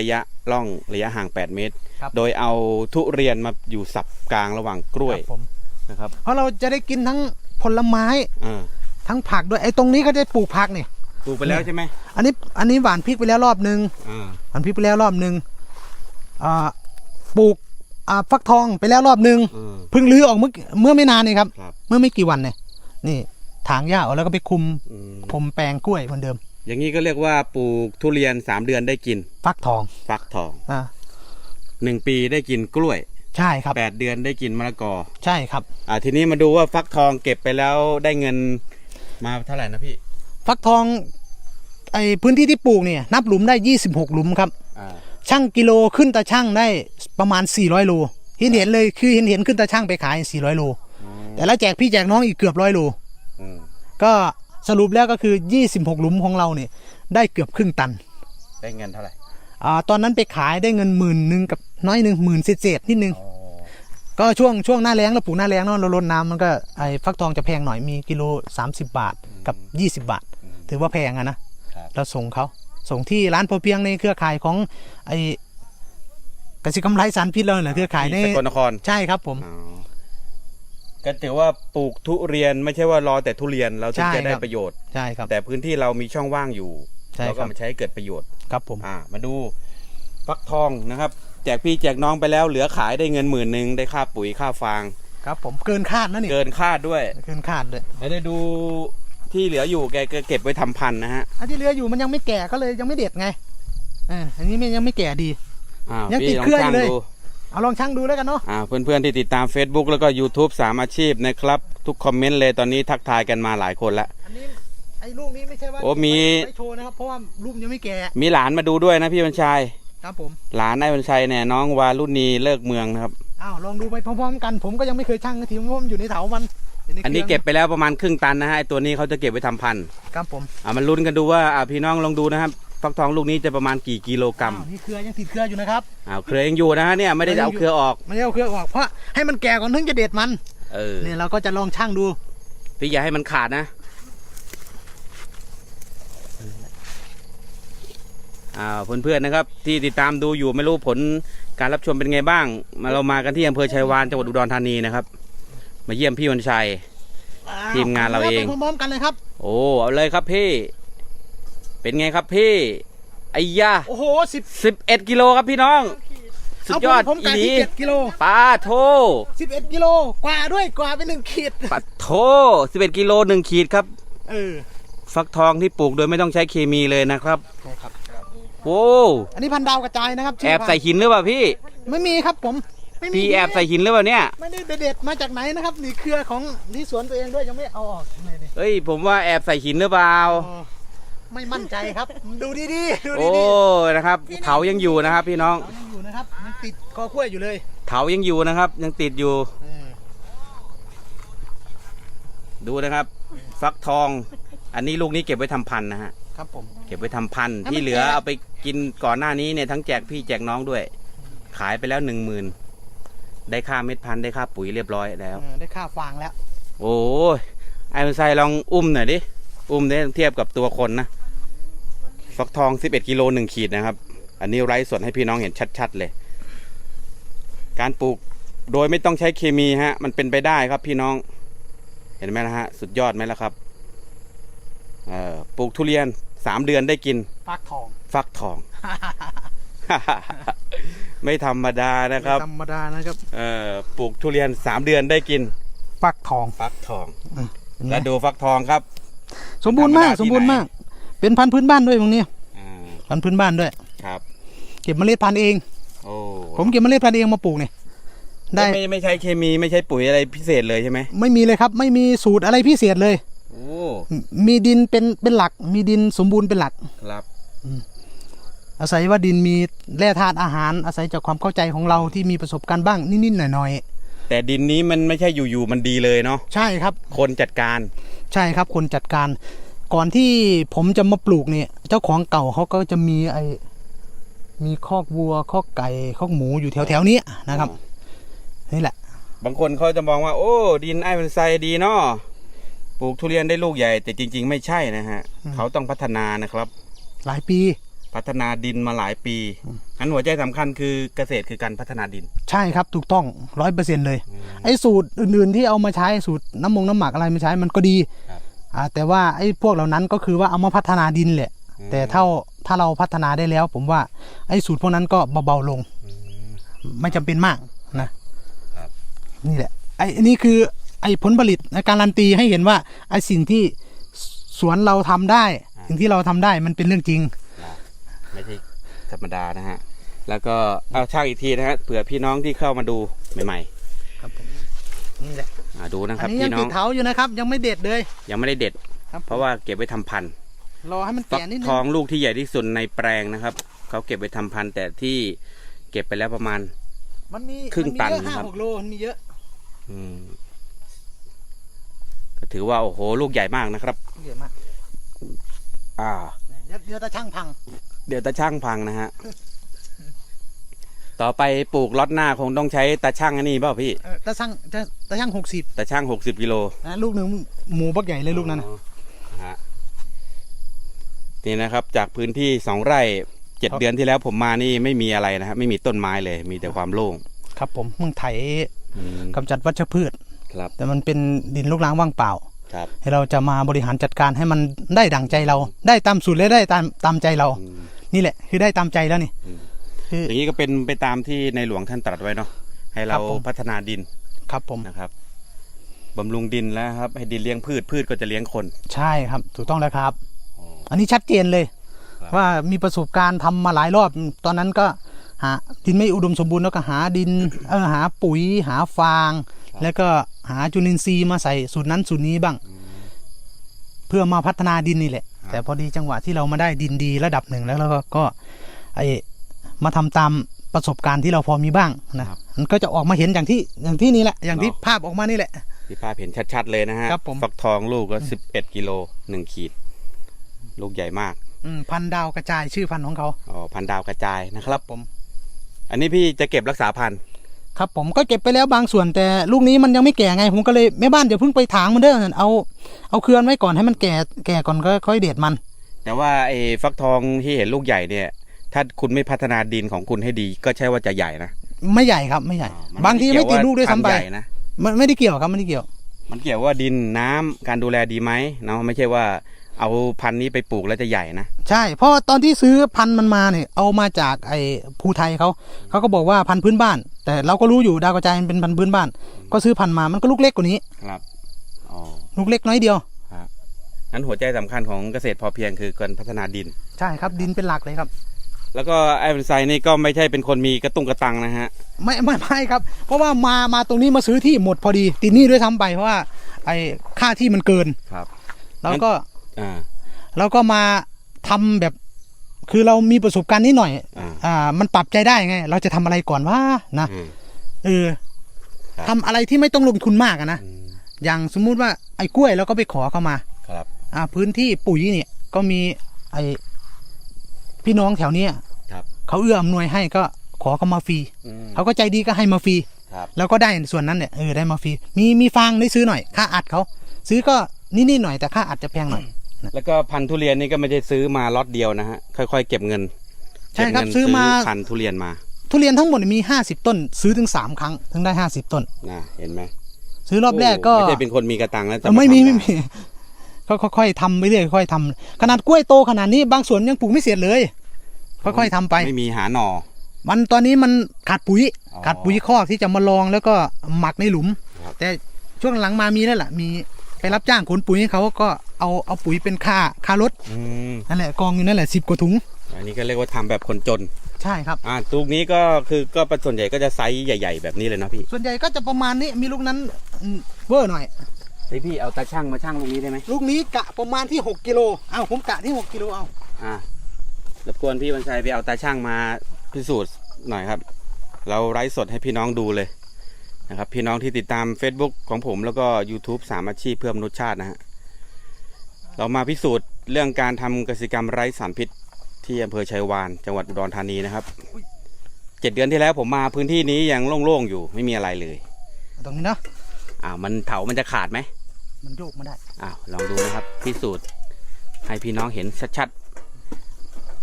ระยะล่องระยะห่าง 8 เมตร ครับ โดยเอาทุเรียนมาอยู่สับกลางระหว่างกล้วยครับผมนะครับเพราะเราจะได้กินทั้งผลไม้อ่าทั้งผักด้วยไอ้ตรงนี้เขาจะปลูกผักเนี่ยปลูกไปแล้วใช่ไหมอันนี้อันนี้หวานพริกไปแล้วรอบนึงอ่าหวานพริกไปแล้วรอบนึงอ่าปลูกอ่าฟักทองไปแล้วรอบนึงอืมเพิ่งรื้อออกเมื่อเมื่อไม่นานนี่ครับ ครับ เมื่อไม่กี่วันเนี่ยนี่ถางหญ้าออกแล้วก็ไปคุมอืมพรมแปลงกล้วยเหมือนเดิม อย่างนี้ก็เรียกว่าปลูกทุเรียน3เดือนได้กิน ฟักทองฟักทองอ่า1ปีได้กินกล้วยใช่ครับ8เดือนได้กินมะละกอ ใช่ครับ อ่าทีนี้มาดูว่าฟักทองเก็บไปแล้วได้เงินมาเท่าไหร่นะพี่ ฟักทองไอพื้นที่ที่ปลูกเนี่ย นับหลุมได้ 26 หลุมครับอ่าช่างกิโลขึ้นตาช่างได้ประมาณ 400 โลเห็นเห็นเลยคือเห็นเห็นขึ้นตาช่างไปขาย 400 โล แต่แล้วแจกพี่แจกน้องอีกเกือบร้อยโล อืมก็ สรุปแล้วก็คือ 26 หลุมของเราเนี่ยได้เกือบครึ่งตันได้เงินเท่าไหร่อ่าตอนนั้นไปขายได้เงินหมื่นหนึ่งกับน้อยหนึ่งหมื่นเศษๆนิดนึง อ๋อก็ช่วงช่วงหน้าแล้งเราปลูกหน้าแล้งเนาะเราลดน้ำมันก็ไอ้ฟักทองจะแพงหน่อยมีกิโล 30 บาทกับ 20 บาทถือว่าแพงอะนะ ครับ เราส่งเขาส่งที่ร้านพอเพียงในเครือข่ายของไอ้กสิกรรมไรสารพิษเราเนี่ยเครือข่ายในที่สกลนคร ใช่ครับผม อ๋อ ก็ถือว่าปลูกทุเรียนไม่ใช่ว่ารอแต่ทุเรียนเราถึงใช่จะได้ครับ ประโยชน์ ใช่ครับ แต่พื้นที่เรามีช่องว่างอยู่ใช่เราคก็รับมาใช้ให้เกิดประโยชน์ ครับผม อ่า มาดูฟักทองนะครับ แจกพี่แจกน้องไปแล้วเหลือขายได้เงินหมื่นหนึ่งได้ค่าปุ๋ยค่าฟาง ครับผมเกินคาดนะนี่เกินคาดด้วยเกินคาดเลยแล้วได้ดูที่เหลืออยู่แกก็เก็บไว้ทำพันธุ์นะฮะอันที่เหลืออยู่มันยังไม่แก่ก็เลยยังไม่เด็ดไงอ่าอันนี้มันยังไม่แก่ดี อ่ายังติพี่ดลองเครืออยู่ช่างเลย ดู เอาลองช่างดูแล้วกันเนาะอ่าเพื่อนๆที่ติดตาม Facebook แล้วก็ YouTube สามอาชีพนะครับ ทุกคอมเมนต์เลยตอนนี้ทักทายกันมาหลายคนละ อันนี้ไอ้ลูกนี้ไม่ใช่ว่าโอ้มีไปโชว์นะครับเพราะว่าลูกยังไม่แก่มีหลานมาดูด้วยนะพี่บัญชัย ครับผมหลานนายบัญชัยเนี่ยน้องวารุณีเลิกเมืองนะครับ อ้าวลองดูไปพร้อมๆกันผมก็ยังไม่เคยช่างนาทีเพราะมันอยู่ในเถามันยู่ใอันนี้ครื่งเก็บไปแล้วประมาณครึ่งตันนะฮะไอตัวนี้เขาจะเก็บไว้ทำพันธุ์ครับผม อ่ามันลุ้นกันดูว่าอ่าพี่น้องลองดูนะครับ ฟักทองลูกนี้จะประมาณกี่กิโลกรัมอ้าวนี่เครือยังติดเครืออยู่นะครับ อ้าวเครือยังอยู่นะฮะเนี่ยไม่ได้เอาเครือออกไม่ได้เอาเครือออกเพราะให้มันแก่ก่อนถึงจะเด็ดมันเออเนี่ยเราก็จะลองช่างดูพี่อย่าให้มันขาดนะอ่าเพื่อนๆนะครับ ที่ติดตามดูอยู่ไม่รู้ผลการรับชมเป็นไงบ้าง มาเรามากันที่อำเภอชัยวานจังหวัดอุดรธานีนะครับ มาเยี่ยมพี่วันชัย ทีมงานเราเอง ไปพร้อมๆกันเลยครับ โอ้เอาเลยครับพี่ เป็นไงครับพี่ไอ้ยาโอ้โหสิบสิบเอ็ดกิโลครับพี่น้อง สุดยอดเาผมผมอีกะหลีที่เจ็ดกิโลปาโทสิบเอ็ดกิโลกว่าด้วยกว่าไปหนึ่งขีดปาโทสิบเอ็ดกิโลหนึ่งขีดครับเออฟักทองที่ปลูกโดยไม่ต้องใช้เคมีเลยนะครับใช่ครับโอ้อันนี้พันธุ์ดาวกระจายนะครับชื่แอบใส่หินหรือเปล่าพี่ ไม่มีครับผมไม่มีพี่แอบใส่หินหรือเปล่าเนี่ยไม่ได้ไปเด็ดมาจากไหนนะครับนี่เครือของที่สวนตัวเองด้วยยังไม่เอาออกเลยนี่เอ้ยผมว่าแอบใส่หินหรือเปล่าอ๋อ ไม่มั่นใจครับ ดูดีๆดูโอ้ดีนะครับเถายังอยู่นะครับ พี่น้องๆเรายังอยู่นะครับยังติดกอกล้วยอยู่เลยเถายังอยู่นะครับ ยังติดอยู่เออดูนะครับ ฟักทอง อันนี้ลูกนี้เก็บไว้ทำพันธุ์นะฮะครับผม เก็บไว้ทำพันธุ์ให้มันที่เหลือแก่เอาไปกินก่อนหน้านี้เนี่ยทั้งแจกพี่แจกน้องด้วย ขายไปแล้วหนึ่งหมื่นได้ค่าเม็ดพันธุ์ได้ค่าปุ๋ยเรียบร้อยแล้ว เออได้ค่าฟางแล้ว โอ้ยไอ้มันไซลองอุ้มหน่อยดิ อุ้มได้เทียบกับตัวคนนะ ฟักทอง 11กิโลหนึ่งขีดนะครับ อันนี้ไร้ส่วนให้พี่น้องเห็นชัดๆเลย การปลูกโดยไม่ต้องใช้เคมีฮะ มันเป็นไปได้ครับพี่น้อง เห็นไหมนะฮะ สุดยอดไหมล่ะครับเอ่อปลูกทุเรียนสามเดือนได้กิน ฟักทอง ฟักทอง ไม่ธรรมดานะครับไม่ธรรมดานะครับเอ่อปลูกทุเรียนสามเดือนได้กิน ฟักทอง ฟักทองเห็นไหมแล้วดูฟักทองครับ สมบูรณ์มากธรรมดาที่สมบูรณ์ไหนมาก เป็นพันธุ์พื้นบ้านด้วยตรงนี้อ่าพันธุ์พื้นบ้านด้วย ครับ เก็บเมล็ดพันธุ์เอง โอ้ผมเก็บเมล็ดพันธุ์เองมาปลูกเนี่ยได้ ไม่ไม่ใช้เคมีไม่ใช้ปุ๋ยอะไรพิเศษเลยใช่ไหมไม่มีเลยครับ ไม่มีสูตรอะไรพิเศษเลย โอ้มีดินเป็นเป็นหลัก มีดินสมบูรณ์เป็นหลัก ครับ อาศัยว่าดินมีแร่ธาตุอาหาร อาศัยจากความเข้าใจของเราที่มีประสบการณ์บ้างนิดๆหน่อยแต่ดินนี้มันไม่ใช่อยู่ๆมันดีเลยเนาะๆใช่ครับ คนจัดการ ใช่ครับคนจัดการ ก่อนที่ผมจะมาปลูกเนี่ย เจ้าของเก่าเขาก็จะมีไอมีคอกวัวคอกไก่คอกหมูอยู่แถวแถวๆเนี้ยนะครับนี่แหละ บางคนเขาจะมองว่า โอ้ ดินไอ้มันไซดีเนาะปลูกทุเรียนได้ลูกใหญ่ แต่จริง ๆ ไม่ใช่นะฮะอืมเขาต้องพัฒนานะครับ หลายปี พัฒนาดินมาหลายปีงั้นหัวใจสำคัญคือเกษตรคือการพัฒนาดิน ใช่ครับถูกต้องร้อยเปอร์เซ็นต์เลย ไอ้สูตรอื่นๆที่เอามาใช้สูตรน้ำมงน้ำหมักอะไรมาใช้มันก็ดีครับ อ่าแต่ว่าไอ้พวกเหล่านั้นก็คือว่าเอามาพัฒนาดินแหละแต่เท่าถ้าเราพัฒนาได้แล้ว ผมว่าไอ้สูตรพวกนั้นก็เบาๆลง อืม ไม่จำเป็นมากนะครับ นี่แหละไอ้อันนี้คือไอ้ผลผลิตในการันตีให้เห็นว่าไอ้สิ่งที่สวนเราทำได้ สิ่งที่เราทำได้มันเป็นเรื่องจริง นะไม่ใช่ธรรมดานะฮะ แล้วก็เอาช่างอีกทีนะฮะเผื่อพี่น้องที่เข้ามาดูใหม่ครับผมนี่แหละๆ อ่าดูนะคอัรับนนี้ยัพี่งน้อติงดเถาอยู่นะครับ ยังไม่เด็ดเลยยังไม่ได้เด็ด ครับเพราะว่าเก็บไว้ทำพันธุ์รอให้มันฟักแก่นิดนึทองงลูกที่ใหญ่ที่สุดในแปลงนะครับ เขาเก็บไว้ทำพันธุ์แต่ที่เก็บไปแล้วประมาณ มันมีครึ่งมัมีตันเยอะนะห้าครับ หกโลมันมีเยอะอืมก็ถือว่าโอ้โหลูกใหญ่มากนะครับ เยอะมากอ่าเดี๋ยวเดี๋ยวตาช่างพังเดี๋ยวตาช่างพังนะฮะ ต่อไปปลูกล็อตหน้าคงต้องใช้ตาช่างอันนี้เปล่าพี่เออตาช่างตาตาช่างหกสิบตาช่างหกสิบกิโลนะลูกหนึ่งหมูบักใหญ่เลยลูกนั้นน่ะอ๋อฮะนี่นะครับ จากพื้นที่สองไร่เจ็ดครับเดือนที่แล้วผมมานี่ไม่มีอะไรนะครับไม่มีต้นไม้เลย มีแต่ความโล่งครับ ผมมึงไถอืมกำจัดวัชพืช ครับแต่มันเป็นดินลูกล้างว่างเปล่า ครับให้เราจะมาบริหารจัดการให้มันได้ดั่งใจเรา ได้ตามสูตรและได้ตามตามใจเรา อืมนี่แหละ คือได้ตามใจแล้วนี่ อืมคื ออย่างนี้ก็เป็นไปตามที่ในหลวงท่านตรัสไว้เนาะให้เราครับผมพัฒนาดินครับผมนะครับบำรุงดินแล้วครับ ให้ดินเลี้ยงพืชพืชก็จะเลี้ยงคน ใช่ครับ ถูกต้องแล้วครับอ๋ออันนี้ชัดเจนเลยครับว่ามีประสบการณ์ทำมาหลายรอบ ตอนนั้นก็หาดินไม่อุดมสมบูรณ์แล้วก็หาดินเออหาปุ๋ยหาฟาง แล้วก็หาจุลินทรีย์มาใส่สูตรนั้นสูตรนี้บ้างอืมเพื่อมาพัฒนาดินนี่แหละครับแต่พอดีจังหวะที่เรามาได้ดินดีระดับหนึ่งแล้วเราก็ก็ไอ มาทำตามประสบการณ์ที่เราพอมีบ้างนะมันก็จะออกมาเห็นอย่างที่อย่างที่นี่แหละอย่างที่ภาพออกมานี่แหละที่ภาพเห็นชัดๆเลยนะฮะครับผมฟักทองลูกก็สิบเอ็ดกิโลหนึ่งขีด ลูกใหญ่มากอืมพันธุ์ดาวกระจายชื่อพันธุ์ของเขาอ๋อพันดาวกระจายนะครับผม อันนี้พี่จะเก็บรักษาพันธุ์ครับผมก็เก็บไปแล้วบางส่วนแต่ลูกนี้มันยังไม่แก่ไง ผมก็เลยแม่บ้านอย่าเพิ่งไปถางมันเด้อเอาเอาเครือนไว้ก่อนให้มันแก่แก่ก่อนก็ค่อยเด็ดมัน แต่ว่าไอ้ฟักทองที่เห็นลูกใหญ่เนี่ย ถ้าคุณไม่พัฒนาดินของคุณให้ดี ก็ใช่ว่าจะใหญ่นะ ไม่ใหญ่ครับไม่ใหญ่ อ๋อมันบางทีไม่ติดลูกด้วยซ้ำไปพันธุ์ใหญ่นะ มันไม่ได้เกี่ยวครับไม่ได้เกี่ยว มันเกี่ยวว่าดินน้ำการดูแลดีไหมเนาะไม่ใช่ว่าเอาพันธุ์นี้ไปปลูกแล้วจะใหญ่นะ ใช่ เพราะตอนที่ซื้อพันธุ์มันมาเนี่ยเอามาจากไอ้ภูไทยเขาเขาก็บอกว่าพันธุ์พื้นบ้าน แต่เราก็รู้อยู่ดาวกระจายมันเป็นพันธุ์พื้นบ้าน ก็ซื้อพันธุ์มามันก็ลูกเล็กกว่านี้ ครับอ๋อลูกเล็กน้อยเดียวงั้นหัวใจสำคัญของเกษตรพอเพียงคือการพัฒนาดิน ใช่ครับดินเป็นหลักเลยครับ แล้วก็ไอ้เป็นไซนี่ก็ไม่ใช่เป็นคนมีกระตุ้งกระตังนะฮะ ไม่ไม่ไม่ครับ เพราะว่ามามาตรงนี้มาซื้อที่หมดพอดีติดหนี้ด้วยซ้ำไปเพราะว่า ไอ้ค่าที่มันเกินครับ แล้วก็อ่าเราก็มาทำแบบ คือเรามีประสบการณ์นิดหน่อย อ่าอ่ามันปรับใจได้ไง เราจะทำอะไรก่อนว่านะอืมเออครับทำอะไรที่ไม่ต้องลงทุนมากอะนะอืมอย่างสมมุติว่าไอ้กล้วยเราก็ไปขอเข้ามา ครับ อ่า พื้นที่ปุ๋ยเนี่ยก็มีไอ้ พี่น้องแถวเนี้ยครับ เขาเอื้ออำนวยให้ก็ขอเข้ามาฟรีอืมเขาก็ใจดีก็ให้มาฟรีครับแล้วก็ได้ส่วนนั้นเนี่ยเออได้มาฟรีมีมีฟางได้ซื้อหน่อยค่าอัดเขา ซื้อก็นิดๆหน่อยแต่ค่าอัดจะแพงหน่อย แล้วก็พันธุ์ทุเรียนนี่ก็ไม่ได้ซื้อมาล็อตเดียวนะฮะค่อยๆเก็บเงินใช่ครับเก็เงินซื้อมา พันธุ์ทุเรียนมาทุเรียนทั้งหมดมี 50 ต้น ซื้อถึง 3 ครั้ง ถึงได้ 50 ต้น นะเห็นไหมซื้อรอบแรกก็ไม่ใช่เป็นคนมีกระตังแล้วจะไม่มีทำไม่ด้มีก็ ค่อยๆทำไปเรื่อยค่อยๆทำขนาดกล้วยโตขนาดนี้บางสวนยังปลูกไม่เสร็จเลย ค่อยๆทำไป ไม่มีหาหน่อ มันตอนนี้มันขาดปุ๋ย อ๋อ ขาดปุ๋ยคอกที่จะมาลองแล้วก็หมักในหลุมครับแต่ช่วงหลังมามีแล้วล่ะ มีไปรับจ้างขนปุ๋ยให้เขาก็เอาเอาปุ๋ยเป็นค่าค่ารถอืมนั่นแหละกองอยู่นั่นแหละสิบกว่าถุง อันนี้ก็เรียกว่าทำแบบคนจน ใช่ครับ อ่าตูกนี้ก็คือก็ส่วนใหญ่ก็จะไซส์ใหญ่ ๆ แบบนี้เลยเนาะพี่ ส่วนใหญ่ก็จะประมาณนี้มีลูกนั้นอืมเวอร์หน่อย เฮ้ยพี่เอาตาช่างมาช่างลูกนี้ได้ไหมลูกนี้กะประมาณที่ 6กิโลเอาผมกะที่ 6กิโลเอาอ่ารบกวนพี่วันชัยไปเอาตาช่างมาพิสูจน์หน่อยครับ เราไลฟ์สดให้พี่น้องดูเลยนะครับ พี่น้องที่ติดตาม Facebook ของผมแล้วก็ YouTube สามอาชีพเพื่อมนุษยชาตินะฮะเรามาพิสูจน์เรื่องการทำกสิกรรมไร้สารพิษ ที่อำเภอชัยวาน จังหวัดอุดรธานีนะครับเจ็ดเดือนที่แล้วผมมาพื้นที่นี้ยังโล่งๆอยู่ไม่มีอะไรเลย ตรงนี้เนาะ อ้าวมันเถามันจะขาดไหมมันโยกมาได้อ้าวลองดูนะครับพิสูจน์ให้พี่น้องเห็นชัด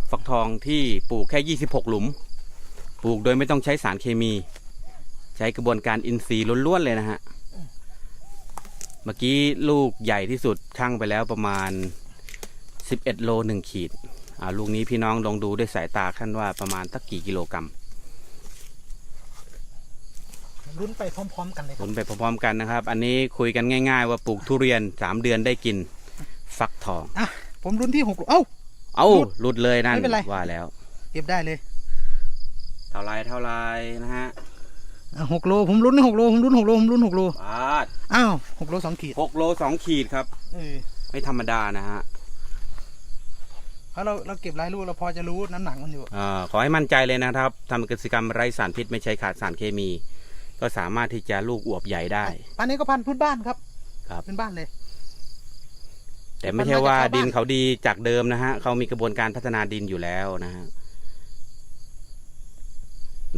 ฟักทองที่ปลูกแค่ 26 หลุม ปลูกโดยไม่ต้องใช้สารเคมี ใช้กระบวนการอินทรีย์ล้วนๆเลยนะฮะเมื่อกี้ลูกใหญ่ที่สุดช่างไปแล้วประมาณ 11 โล 1 ขีดอ่าลูกนี้พี่น้องลองดูด้วยสายตาขั้นว่าประมาณสักกี่กิโลกรัม ลุ้นไปพร้อม ๆ กันเลยคผรับลไปพร้อมๆกันนะครับ อันนี้คุยกันง่ายๆ ว่าปลูกทุเรียน3เดือนได้กิน ฟักทอง อะผมลุ้นที่หกลูกเอ้า เอ้าหลุดหลุดเลยนั่นไม่เป็นไร ว่าแล้ว เก็บได้เลยเท่าไรเท่าไรนะฮะอะหกโลผมลุ้นหกโลผมลุ้นหกโลผมลุ้นหกโลปาดอ้าวหกโลสองขีดหกโลสองขีดครับ เออไม่ธรรมดานะฮะเพราะเราเราเก็บหลายลูกเราพอจะรู้น้ำหนักมันอยู่ เอ่อขอให้มั่นใจเลยนะครับทำกิจกรรมไร้สารพิษไม่ใช้ขาดสารเคมี ก็สามารถที่จะลูกอวบใหญ่ได้พันธุ์นี้ก็พันธุ์พื้นบ้านครับครับพื้นบ้านเลย แต่ไม่ใช่ว่ามันมาจากชาวบ้านดินเขาดีจากเดิมนะฮะเขามีกระบวนการพัฒนาดินอยู่แล้วนะฮะ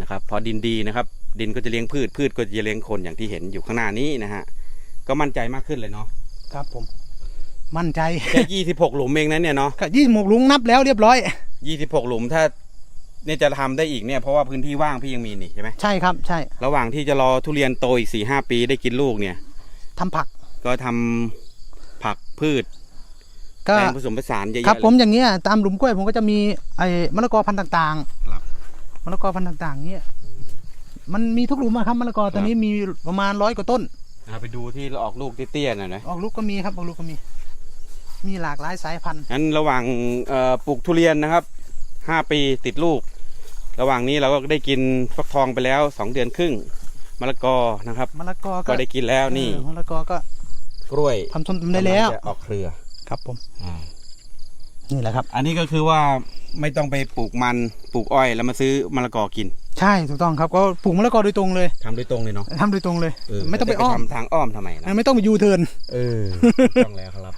นะครับ พอดินดีนะครับ ดินก็จะเลี้ยงพืชพืชก็จะเลี้ยงคนอย่างที่เห็นอยู่ข้างหน้านี้นะฮะก็มั่นใจมากขึ้นเลยเนาะครับผม มั่นใจแค่ยี่สิบหกหลุมเองนะเนี่ยเนาะก็ยี่หมกลุงนับแล้วเรียบร้อยยี่สิบหกหลุมถ้า เนี่ยจะทำได้อีกเนี่ยเพราะว่าพื้นที่ว่างพี่ยังมีนี่ใช่ไหมใช่ครับ ใช่ระหว่างที่จะรอทุเรียนโตอีกสี่ห้าปีได้กินลูกเนี่ย ทำผัก ก็ทำผักพืชก็แปลงผสมผสานเยอะๆครับ เลย ผมอย่างเงี้ยตามหลุมกล้วยผมก็จะมีไอ้มะละกอพันธุ์ต่างครับๆมะละกอพันธุ์ต่างๆเงี้ยมันมีทุกหลุมอะครับมะละกอตอนนี้มีประมาณร้อยกว่าต้น อะไปดูที่ออกลูกเตี้ยๆหน่อยนะออกลูกก็มีครับออกลูกก็มี มีหลากหลายสายพันธุ์งั้นระหว่างเอ่อปลูกทุเรียนนะครับห้าปีติดลูก ระหว่างนี้เราก็ได้กินฟักทองไปแล้วสองเดือนครึ่งมะละกอนะครับมะละกอก็ก็ได้กินแล้วนี่เออมะละกอก็กล้วยทำส้มตำได้แล้ว กำงจะออกเครือ ครับผมอ่านี่แหละครับ อันนี้ก็คือว่าไม่ต้องไปปลูกมันปลูกอ้อยแล้วมาซื้อมะละกอกินใช่ถูกต้องครับก็ปลูกมะละกอโดยตรงเลยทำโดยตรงเลยเนาะทำโดยตรงเลยเออไม่ต้องไปอ้อมทำทางอ้อมทำไมนะ ไม่ต้องไปยูเทิร์นเออต้องแล้วครับ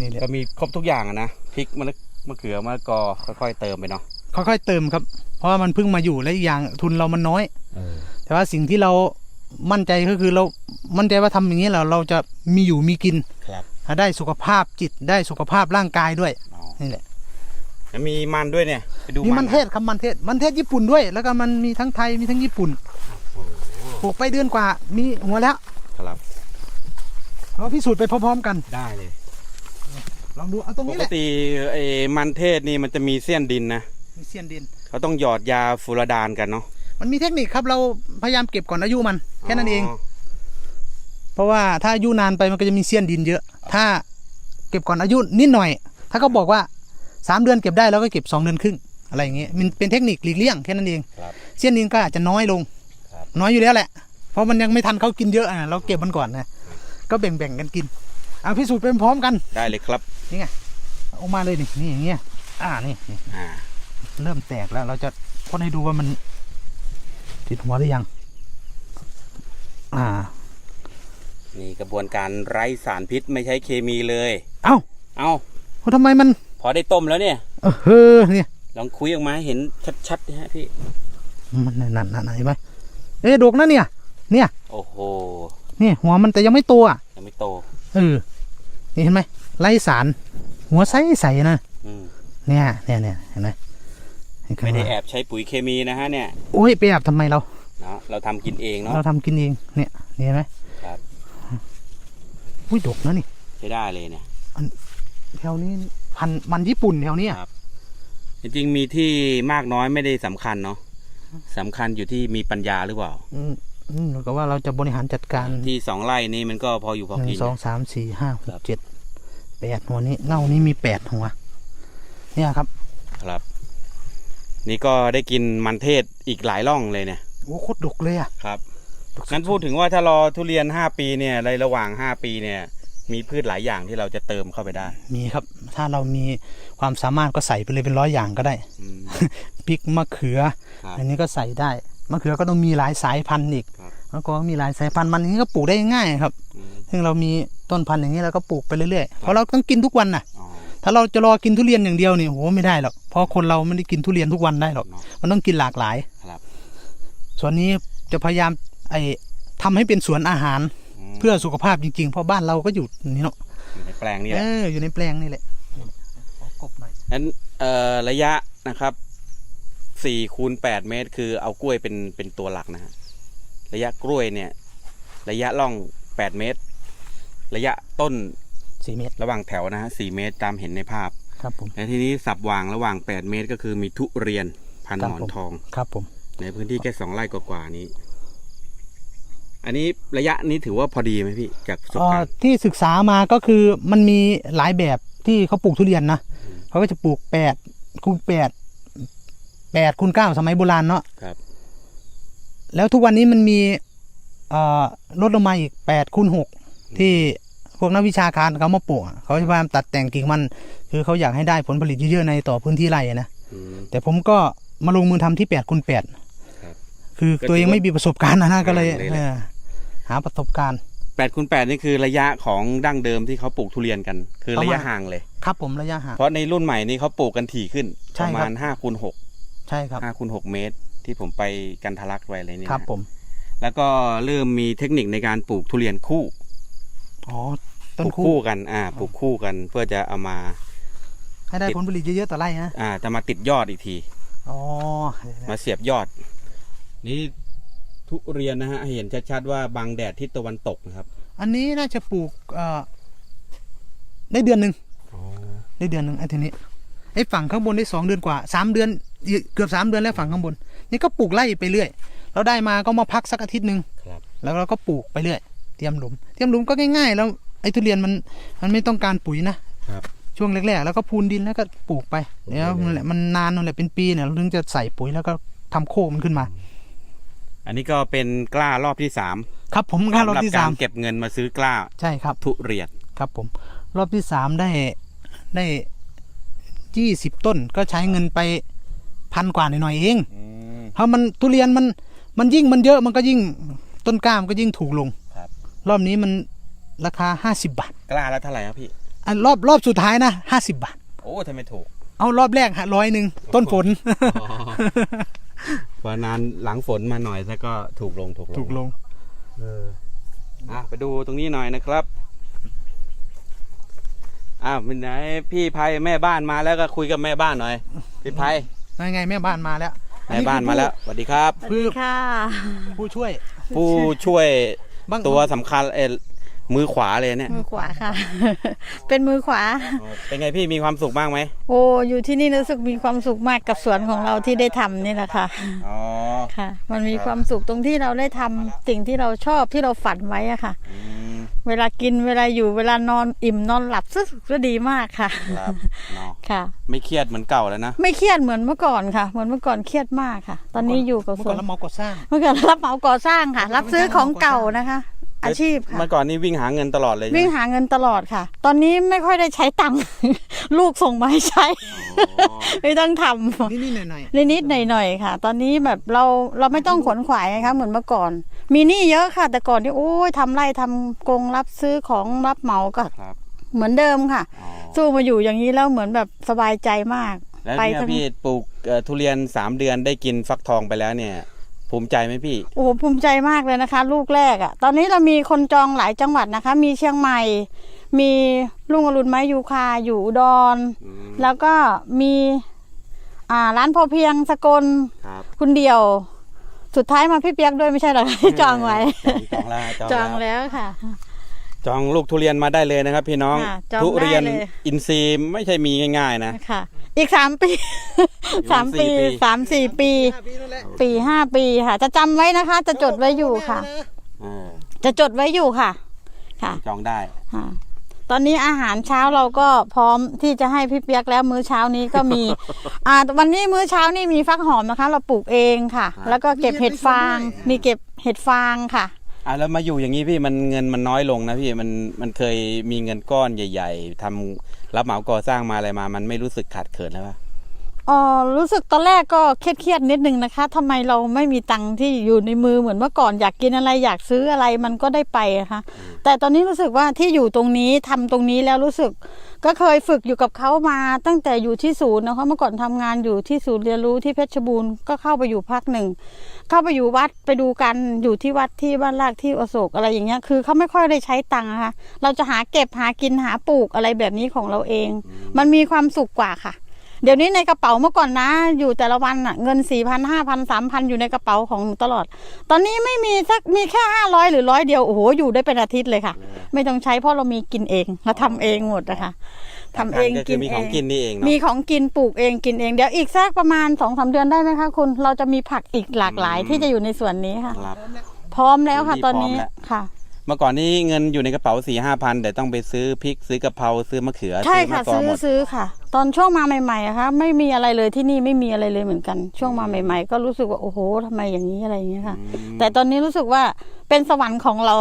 นี่แหละ ก็มีครบทุกอย่างอะนะพริกมะละมะเขือมะละกอค่อยๆเติมไปเนาะ ค่อยๆเติมครับ เพราะว่ามันเพิ่งมาอยู่และอีกอย่างทุนเรามันน้อยเออแต่ว่าสิ่งที่เรามั่นใจก็คือเรามั่นใจว่าทำอย่างนี้เราเราจะมีอยู่มีกินครับได้สุขภาพจิตได้สุขภาพร่างกายด้วยอ๋อนี่แหละแล้วมีมันด้วยเนี่ยไปดูมีมันเทศครับมันเทศมันเทศญี่ปุ่นด้วย แล้วก็มันมีทั้งไทยมีทั้งญี่ปุ่นโอ้โหปลูกไปเดือนกว่า มีหัวแล้วครับเราพิสูจน์ไปพร้อมๆกันได้เลยลองดูเอาตรงปนี้กแหละติไอ้มันเทศนี่มันจะมีเสี้ยนดินนะ มีเซียนดิน เขาต้องหยอดยาฟูรดานกันเนาะมันมีเทคนิคครับเราพยายามเก็บก่อนอายุมันแค่นั้นเอง เพราะว่าถ้าอายุนานไปมันก็จะมีเสี้ยนดินเยอะ ถ้าเก็บก่อนอายุนิดหน่อย ถ้าเขาบอกว่าสามเดือนเก็บได้เราก็เก็บสองเดือนครึ่งอะไรอย่างเงี้ยมันเป็นเทคนิคหลีกเลี่ยงแค่นั้นเองครับเสี้ยนดินก็อาจจะน้อยลงครับน้อยอยู่แล้วแหละ เพราะมันยังไม่ทันเขากินเยอะอะเราเก็บมันก่อนนะก็แบ่งๆกันกินเอาพิสูจน์ไปพร้อมกันได้เลยครับเออกมาเลยนี่นี่อย่างเงี้ยอ่านี่นี่อ่า เริ่มแตกแล้ว เราจะพ่นให้ดูว่ามัน ติดหัวหรือยัง อ่า นี่กระบวนการไร้สารพิษไม่ใช้เคมีเลย เอ้า เอาโอ้ทำไมมัน พอได้ต้มแล้วเนี่ย เออเฮ้อเนี่ย ลองคุยออกมาให้เห็นชัดๆนะฮะพี่ มันนั่นนั่นนั่นเห็นไหมเอ๊ะดกนะเนี่ย เนี่ย โอ้โห เนี่ยหัวมันแต่ยังไม่โตอะ ยังไม่โต เออ นี่เห็นไหมไร้สาร หัวใสใสๆนะอืมเนี่ยเนี่ยเนี่ยเห็นไหมเห็นข้าง ไม่ได้ล่างแอบใช้ปุ๋ยเคมีนะฮะเนี่ยโอ้ยไปแอบทำไมเราเนาะเราทำกินเองเนาะเราทำกินเองเนี่ยนี่เห็นไหมครับอุ้ยดกนะนี่ใช้ได้เลยเนี่ย แถวนี้พันธุ์มันญี่ปุ่นแถวเนี้ย ครับ จริงๆมีที่มากน้อยไม่ได้สำคัญเนาะสำคัญอยู่ที่มีปัญญาหรือเปล่า อืมอืมแล้วก็ว่าเราจะบริหารจัดการที่สองไร่นี้มันก็พออยู่พอหนึ่กินงสองสามสี่ห้าหครักบ เจ็ดแปดหัวนี้เง่านี้มีแปดหัว เนี่ยครับ ครับ นี่ก็ได้กินมันเทศอีกหลายร่องเลยเนี่ยโอ้โคตรดกเลยอะครับดกสุงั้นพูดถึงว่าถ้ารอทุเรียนห้าปีเนี่ยในระหว่างห้าปีเนี่ย มีพืชหลายอย่างที่เราจะเติมเข้าไปได้ มีครับ ถ้าเรามีความสามารถก็ใส่ไปเลยเป็นร้อยอย่างก็ได้อืมพริกมะเขือครับอันนี้ก็ใส่ได้มะเขือก็ต้องมีหลายสายพันธุ์อีกครับแล้วก็มีหลายสายพันธุ์มันอย่างนี้ก็ปลูกได้ง่ายครับอืมซึ่งเรามีต้นพันธุ์อย่างนี้เราก็ปลูกไปเรื่อยๆเพราะเราต้องกินทุกวันน่ะอ๋อ ถ้าเราจะรอกินทุเรียนอย่างเดียวนี่โหไม่ได้หรอกเพราะคนเราไม่ได้กินทุเรียนทุกวันได้หรอกเนาะมันต้องกินหลากหลายครับ ส่วนนี้จะพยายามไอ้ทำให้เป็นสวนอาหารมเพื่อสุขภาพจริงๆ เพราะบ้านเราก็อยู่นี่เนาะอยู่ในแปลงนี่แหเอละออยู่ในแปลงนี่แหละขอกบหน่อยนั้นเอ่อระยะนะครับสี่คูณแปดเมตร คือเอากล้วยเป็นเป็นตัวหลักนะฮะระยะกล้วยเนี่ย ระยะล่องแปดเมตร ระยะต้น สี่เมตร ระหว่างแถวนะฮะสี่เมตรตามเห็นในภาพ ครับผมและทีนี้สับวางระหว่างแปดเมตรก็คือมีทุเรียนพันครับหมอนผมทอง ครับผม ในพื้นที่แค่สองไร่กว่าๆนี้ อันนี้ระยะนี้ถือว่าพอดีไหมพี่จากประสบเอ่อการณ์ที่ศึกษามาก็คือมันมีหลายแบบที่เขาปลูกทุเรียนนะเขาก็จะปลูกแปดคูณแปดแปดคูณเก้าสมัยโบราณเนาะครับ แล้วทุกวันนี้มันมีเอ่อลดลงมาอีกแปดคูณหกที่พ วกนักวิชาการเขามาปลูกอะเขาจะพยายามตัดแต่งกิ่งมัน คือเขาอยากให้ได้ผลผลิตเยอะๆในต่อพื้นที่ไร่อะนะอืมแต่ผมก็มาลงมือทำที่แปดคูณแปดครับคือก็ตัวเองถือว่าไม่มีประสบการณ์นะนะก็เลยห่างเลยแหละเออหาประสบการณ์แปดคูณแปดนี่คือระยะของดั้งเดิมที่เขาปลูกทุเรียนกัน คือประระมาณยะห่างเลย ครับผมระยะห่างเพราะในรุ่นใหม่นี้เขาปลูกกันถี่ขึ้นใช่ประครับมาณห้าคูณหกใช่ครับห้าคูณหกเมตร ที่ผมไปกันทะลักไว้เลยเนี่ยครับนะผม แล้วก็เริ่มมีเทคนิคในการปลูกทุเรียนคู่อ๋อ ปต้นลูกคู่คู่กันอ่าปลูกคู่กันเพื่อจะเอามา ให้ได้ผลผลิตเยอะๆต่อไร่นะอ่าจะมาติดยอดอีกทีอ๋อมาเสียบยอด นี่ทุเรียนนะฮะให้เห็นชัดๆว่าบังแดดทิศตะวันตกนะครับ อันนี้น่าจะปลูกเอ่อได้เดือนหนึ่งได้เดือนหนึ่งไอ้ทีนี้ไอ้ฝั่งข้างบนได้สองเดือนกว่าสามเดือนเกือบสามเดือนแล้วฝั่งข้างบน นี่ก็ปลูกไล่ไปเรื่อยเราได้มาก็มาพักสักอาทิตย์หนึ่งครับแล้วเราก็ปลูกไปเรื่อย เตรียมหลุม เตรียมหลุมก็ง่ายๆแล้ว ไอ้ทุเรียนมันมันไม่ต้องการปุ๋ยนะครับช่วงแรกๆแล้วก็พูนดินแล้วก็ปลูกไปเดี๋ยวมันแหละมันนานนั่นแหละเป็นปีเนี่ยเราถึงจะใส่ปุ๋ยแล้วก็ทำโคกมันขึ้นมา อันนี้ก็เป็นกล้ารอบที่สามครับผมการรอบที่สำหสามการเก็บเงินมาซื้อกล้าใช่ครับ ทุเรียนครับผม รอบที่สามได้ได้ยี่สิบต้นก็ใช้เงินไปพันกว่าหน่อยๆเองเพราะมันทุเรียนมันมันยิ่งมันเยอะมันก็ยิ่งต้นกล้ามก็ยิ่งถูกลงครับ รอบนี้มัน ราคาห้าสิบบาทกล้าแล้วเท่าไหร่ครับพี่อันรอบรอบสุดท้ายนะห้าสิบบาท โอ้ทำไมถูก เอารอบแรกฮะร้อยหนึ่งต้นฝนพอนานหลังฝนมาหน่อยแล้วก็ถูกลงถูกลงถูกลงเอออะไปดูตรงนี้หน่อยนะครับอ้าวเป็นไงพี่ไพแม่บ้านมาแล้วก็คุยกับแม่บ้านหน่อย พี่ไพยังไงแม่บ้านมาแล้วแม่บ้านมาแล้วสวัสดีครับสวัสดีค่ะ ผู้ช่วย ผู้ช่วยบางตัวสำคัญเออ มือขวาเลยเนี่ยมือขวาค่ะ เป็นมือขวา เป็นไงพี่มีความสุขบ้างไหมโอ้อยู่ที่นี่รู้สึกมีความสุขมากกับสวนของเราที่ได้ทำนี่แหละค่ะอ๋อค่ะ มันมีความสุขตรงที่เราได้ทำสิ่งที่เราชอบที่เราฝันไว้อะค่ะอืมเวลากินเวลาอยู่เวลานอนอิ่มนอนหลับรู้สึกก็ดีมากค่ะครับเนาะค่ะ ไม่เครียดเหมือนเก่าแล้วนะไม่เครียดเหมือนเมื่อก่อนค่ะ เหมือนเมื่อก่อนเครียดมากค่ะ ตอนนี้อยู่กับเมื่อสก่วอนนรับเหมาก่อสร้างเมื่อก่อนรับเหมาก่อสร้างค่ะ รับซื้อของเก่านะคะ อาชีพค่ะเมื่อก่อนนี่วิ่งหาเงินตลอดเลยใช่ไหมวิ่งหาเงินตลอดค่ะ ตอนนี้ไม่ค่อยได้ใช้ตังค์ ลูกส่งมาให้ใช้อ๋อไม่ต้องทำนิดๆหน่อยนิดๆหน่อยๆค่ะ ตอนนี้แบบเราเราไม่ต้องขวนขวายไงคะเหมือนเมื่อก่อน มีหนี้เยอะค่ะ แต่ก่อนที่โอ้ยทำไร่ทำกงรับซื้อของรับเหมาก็ครับเหมือนเดิมค่ะอ๋อสู้มาอยู่อย่างนี้แล้วเหมือนแบบสบายใจมาก แล้วไปเนี่ยทั้งพี่ปลูกเอ่อทุเรียนสามเดือนได้กินฟักทองไปแล้วเนี่ย ภูมิใจไหมพี่ โอ้โหภูมิใจมากเลยนะคะ ลูกแรกอะ่ะ ตอนนี้เรามีคนจองหลายจังหวัดนะคะ มีเชียงใหม่ มีลุงอรุณไม้ยูคาอยู่อุดรอืมแล้วก็มีอ่าร้านพอเพียงสกลครับ คุณเดียว สุดท้ายมาพี่เปียกด้วยไม่ใช่เหรอคะที่จองไว้ จองแล้วจองจองแล้วแล้วค่ะ จองลูกทุเรียนมาได้เลยนะครับ พี่น้องค่ะจองทุเรียนได้เลย อินทรีย์ไม่ใช่มีง่ายๆนะ ค่ะ อีกสามปีสามปีสี่ปี สามสี่ปีปีห้าปีค่ะ จะจำไว้นะคะ จะจดไว้อยู่ค่ะ เออจะจดไว้อยู่ค่ะ ค่ะจองได้ ค่ะ ตอนนี้อาหารเช้าเราก็พร้อมที่จะให้พี่เปียกแล้วมื้อเช้านี้ก็มี อ่าวันนี้มื้อเช้านี่มีฟักหอมนะคะ เราปลูกเองค่ะครับแล้วก็เก็บเห็ดฟาง มีเก็บเห็ดฟางค่ะ อะแล้วมาอยู่อย่างนี้พี่มันเงินมันน้อยลงนะพี่มันมันเคยมีเงินก้อนใหญ่ ๆทำรับเหมาก่อสร้างมาอะไรมา มันไม่รู้สึกขาดเขินแล้วปะ อ๋อรู้สึกตอนแรกก็เครียดๆนิดนึงนะคะทำไมเราไม่มีตังค์ที่อยู่ในมือเหมือนเมื่อก่อนอยากกินอะไรอยากซื้ออะไรมันก็ได้ไปนะคะแต่ตอนนี้รู้สึกว่าที่อยู่ตรงนี้ทำตรงนี้แล้วรู้สึก ก็เคยฝึกอยู่กับเขามาตั้งแต่อยู่ที่ศูนย์นะคะเมื่อก่อนทำงานอยู่ที่ศูนย์เรียนรู้ที่เพชรบูรณ์ก็เข้าไปอยู่พักหนึ่งเข้าไปอยู่วัดไปดูกันอยู่ที่วัดที่บ้านลากที่อโศกอะไรอย่างเงี้ยคือเขาไม่ค่อยได้ใช้ตังค์นะคะเราจะหาเก็บหากินหาปลูกอะไรแบบนี้ของเราเอง มันมีความสุขกว่าค่ะ เดี๋ยวนี้ในกระเป๋าเมื่อก่อนนะ อยู่แต่ละวันอะเงินสี่พันห้าพันสามพันอยู่ในกระเป๋าของหนูตลอด ตอนนี้ไม่มีสักมีแค่ห้าร้อยหรือร้อยเดียวโอ้โหอยู่ได้เป็นอาทิตย์เลยค่ะ ไม่ต้องใช้เพราะเรามีกินเองเราทำเองหมดนะคะทำเองก็คืกิอนมีเอของงกินนี่เองเนาะมีของกินปลูกเองกินเองเดี๋ยวอีกสักประมาณสองสาเดือนได้ไหมคะคุณเราจะมีผักอีกหลากหลายอืมที่จะอยู่ในส่วนนี้ค่ะครับพร้อมแล้วค่ะดีตอนนี้พร้อมแล้วค่ะ เมื่อก่อนนี้เงินอยู่ในกระเป๋าสี่ห้าพันแต่ต้องไปซื้อพริกซื้อกะเพราซื้อมะเขือใช่ซื้อค่ะมะกอซื้อหมดซื้อค่ะ ตอนช่วงมาใหม่ๆอะคะไม่มีอะไรเลยที่นี่ไม่มีอะไรเลยเหมือนกัน ช่วงมาใหม่ ๆ ก็รู้สึกว่าโอ้โหทำไมอย่างนี้อะไรอย่างเงี้ยค่ะอืมแต่ตอนนี้รู้สึกว่าเป็นสวรรค์ของเรา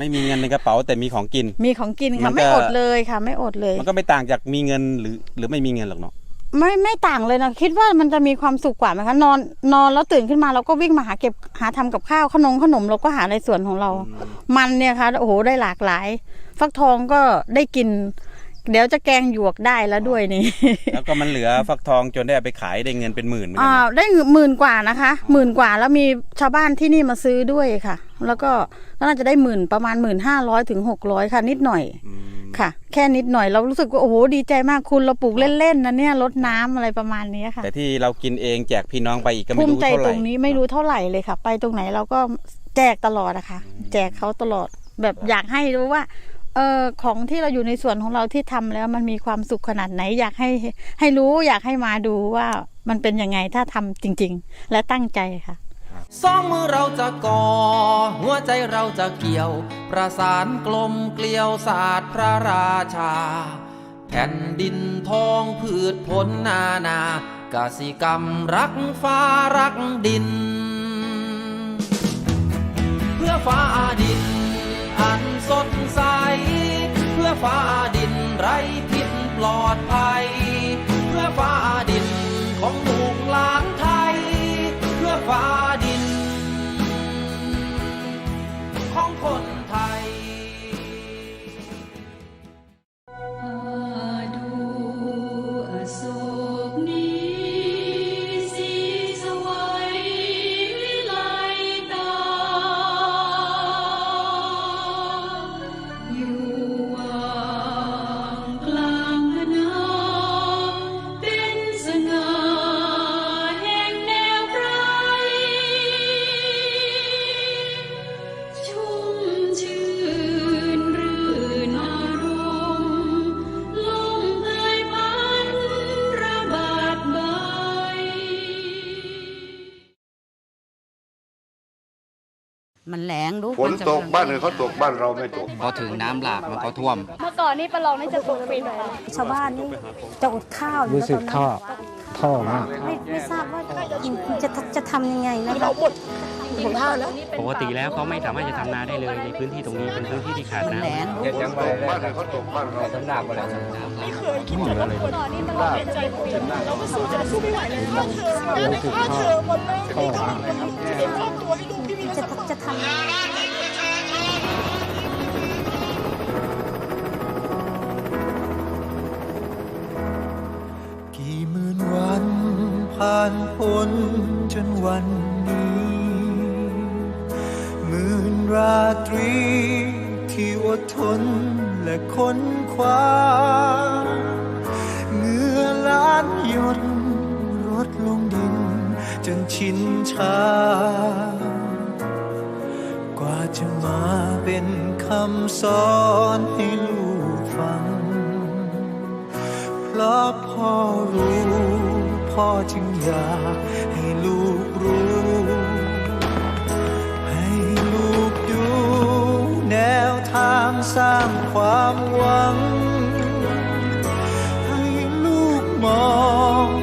ไม่มีเงินในกระเป๋าแต่มีของกิน มีของกินมัค่ะนก็ ไม่อดเลยค่ะ ไม่อดเลย มันก็ไม่ต่างจากมีเงินหรือหรือไม่มีเงินหรอกเนาะ ไม่ไม่ต่างเลยนะคิดว่ามันจะมีความสุขกว่าไหมคะนอนนอนแล้วตื่นขึ้นมาเราก็วิ่งมาหาเก็บหาทำกับข้าวขนมขนมเราก็หาในส่วนของเรา มันเนี่ยค่ะโอ้โหได้หลากหลาย ฟักทองก็ได้กิน เดี๋ยวจะแกงหยวกได้แล้วด้วยนี่ แล้วก็มันเหลือฟักทองจนได้เอาไปขายได้เงินเป็นหมื่นเหมือนกัอ่านนะได้หมื่นกว่านะคะหมื่นกว่าแล้วมีชาวบ้านที่นี่มาซื้อด้วยค่ะ แล้วก็น่าจะได้หมื่นประมาณหมื่นห้าร้อยถึงหกร้อยค่ะ นิดหน่อยอืมค่ะ แค่นิดหน่อยเรารู้สึกว่าโอ้โหดีใจมากคุณเราปลูกเล่นๆนะเนี่ยลดน้ำอะไรประมาณนี้ค่ะแต่ที่เรากินเองแจกพี่น้องไปอีกก็ไม่ภูมิรู้ใจเท่าไหตร่รงนี้ไม่รู้เท่าไหร่เลยค่ะ ไปตรงไหนเราก็แจกตลอดอะค่ะแจกเขาตลอดแบบอยากให้รู้ว่า เออของที่เราอยู่ในส่วนของเราที่ทำแล้วมันมีความสุขขนาดไหน อยากให้ให้รู้อยากให้มาดูว่ามันเป็นยังไงถ้าทำจริง ๆ และตั้งใจค่ะสองมือเราจะก่อ หัวใจเราจะเกี่ยว ประสานกลมเกลียวศาสตร์พระราชา แผ่นดินทองพืชผลนานากสิกรรมรักฟ้ารักดิน เพื่อฟ้าดินอันสด ฟ้าดินไร้พิษปลอดภัย เพื่อฟ้าดินของลูกหลานไทย เพื่อฟ้าดิน ของคนไทย ฝนตกบ้านอื่นเขาตกบ้านเราไม่ตก พอถึงน้ำหลากมันก็ท่วม เมื่อก่อนนี่ประลองนี่จะปลูกปีนเลยชาวบ้านนี่จะอดข้าวอยู่รู้สึกนะตอนท่อนั้นท่อมาก ไม่ไม่ทราบว่าจะจะทำยังไงนะเราหมดหมดข้าวแล้วปกติแล้วเขาไม่สามารถจะทำนาได้เลยในพื้นที่ตรงนี้เป็นพื้นที่ที่ขาดมันน้ำแรงดูฝนตกบ้านอื่นเขาตกบ้านเราไม่เคยคิดเลยว่าเมื่อก่อนนี่ประลองเป็นใจปีนเราก็สู้จะสู้ไม่ไหวแล้วค่าเทอมแม่ไม่ค่าเทอมวันแม่ไม่ได้ทำจะเก็บครอบตัวให้ลูกพี่มี จะจะทำกี่หมื่นวันผ่านพ้นจนวันนี้หมื่นราตรี ที่อดทนและค้นคว้าเหงื่อล้านหยดรดลงดินจนชินชา ว่าจะมาเป็นคำสอนให้ลูกฟัง เพราะพ่อรู้พ่อจึงอยากให้ลูกรู้ ให้ลูกดูแนวทางสร้างความหวัง ให้ลูกมอง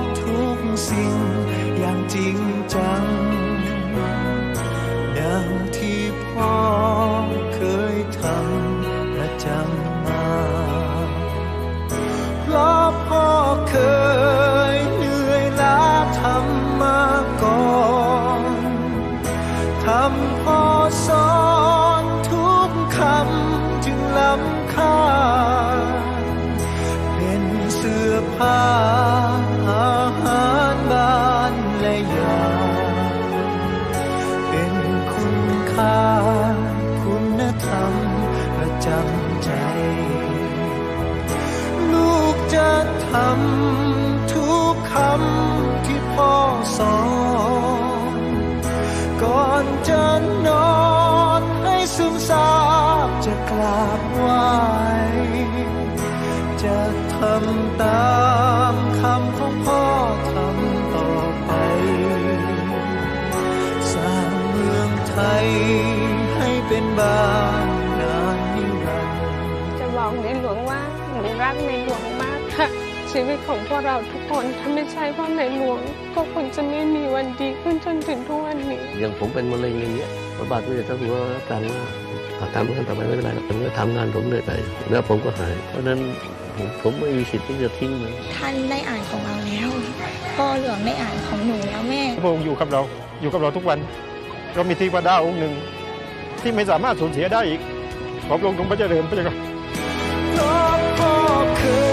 ทำพอสอนทุกคำจึงล้ำค่า เป็นเสื้อผ้า รักในหลวงมากค่ะ ชีวิตของพวกเราทุกคนถ้าไม่ใช่เพราะในหลวง ก็คงจะไม่มีวันดีขึ้นจนถึงทุกวันนี้ อย่างผมเป็นมะเร็งอย่างเงี้ยพระบาทสมเด็จเจ้าอยู่หัวรับสั่งว่าอะทำงานต่อไปไม่เป็นไรหรอกผมก็ทำงานผมเหนื่อยไปแล้วผมก็หาย เพราะฉะนั้นผมผมไม่มีสิทธิ์ที่จะทิ้งมันท่านได้อ่านของเราแล้วพ่อหลวงได้อ่านของหนูแล้วแม่พระองค์อยู่กับเราอยู่กับเราทุกวัน เรามีเทีวดาองค์หนึ่ง ที่ไม่สามารถสูญเสียได้อีกขอบพระองค์ทรงพระเจริญพระเจ้า ค่ะ